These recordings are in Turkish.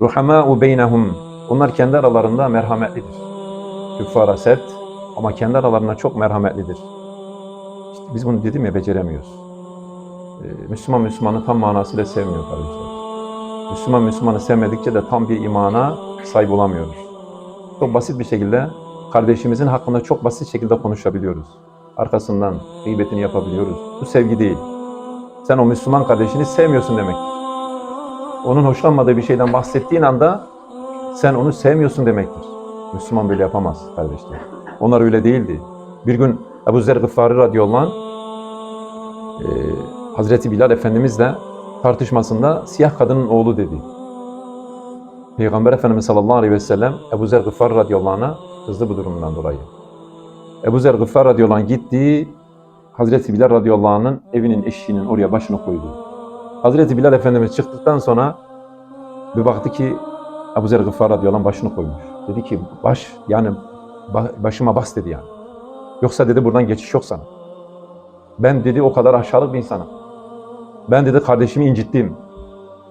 Ruhamâ'u beynehum. Onlar kendi aralarında merhametlidir. Küffara sert ama kendi aralarında çok merhametlidir. İşte biz bunu dedim ya beceremiyoruz. Ee, Müslüman Müslümanı tam manasıyla sevmiyor kardeşler. Müslüman Müslümanı sevmedikçe de tam bir imana sahip olamıyoruz. Çok basit bir şekilde kardeşimizin hakkında çok basit şekilde konuşabiliyoruz. Arkasından gıybetini yapabiliyoruz. Bu sevgi değil. Sen o Müslüman kardeşini sevmiyorsun demektir. Onun hoşlanmadığı bir şeyden bahsettiğin anda sen onu sevmiyorsun demektir. Müslüman böyle yapamaz kardeşler. Onlar öyle değildi. Bir gün Ebu Zer Gıffari radıyallahu anh e, Hazreti Bilal Efendimizle tartışmasında siyah kadının oğlu dedi. Peygamber Efendimiz sallallahu aleyhi ve sellem Ebu Zer Gıffari radıyallahu anh'a kızdı bu durumundan dolayı. Ebu Zer Gıffari radıyallahu anh gitti, Hazreti Bilal radıyallahu anh'ın evinin eşiğinin oraya başını koydu. Hazreti Bilal Efendimiz çıktıktan sonra bir baktı ki Ebu Zer Gıffari radıyallahu başını koymuş. Dedi ki baş yani ba- başıma bas dedi yani. Yoksa dedi buradan geçiş yok sana. Ben dedi o kadar aşağılık bir insanım. Ben dedi kardeşimi incittim.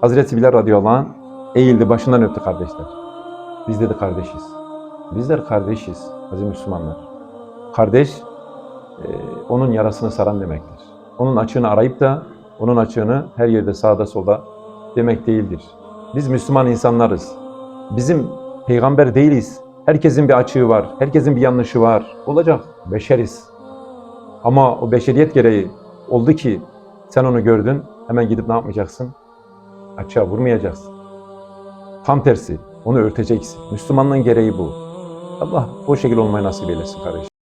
Hazreti Bilal radıyallahu anh eğildi başından öptü kardeşler. Biz dedi kardeşiz. Bizler kardeşiz aziz Müslümanlar. Kardeş e, onun yarasını saran demektir. Onun açığını arayıp da onun açığını her yerde sağda solda demek değildir. Biz Müslüman insanlarız. Bizim peygamber değiliz. Herkesin bir açığı var. Herkesin bir yanlışı var. Olacak. Beşeriz. Ama o beşeriyet gereği oldu ki sen onu gördün. Hemen gidip ne yapmayacaksın? Açığa vurmayacaksın. Tam tersi. Onu örteceksin. Müslümanlığın gereği bu. Allah o şekilde olmayı nasip eylesin kardeşim.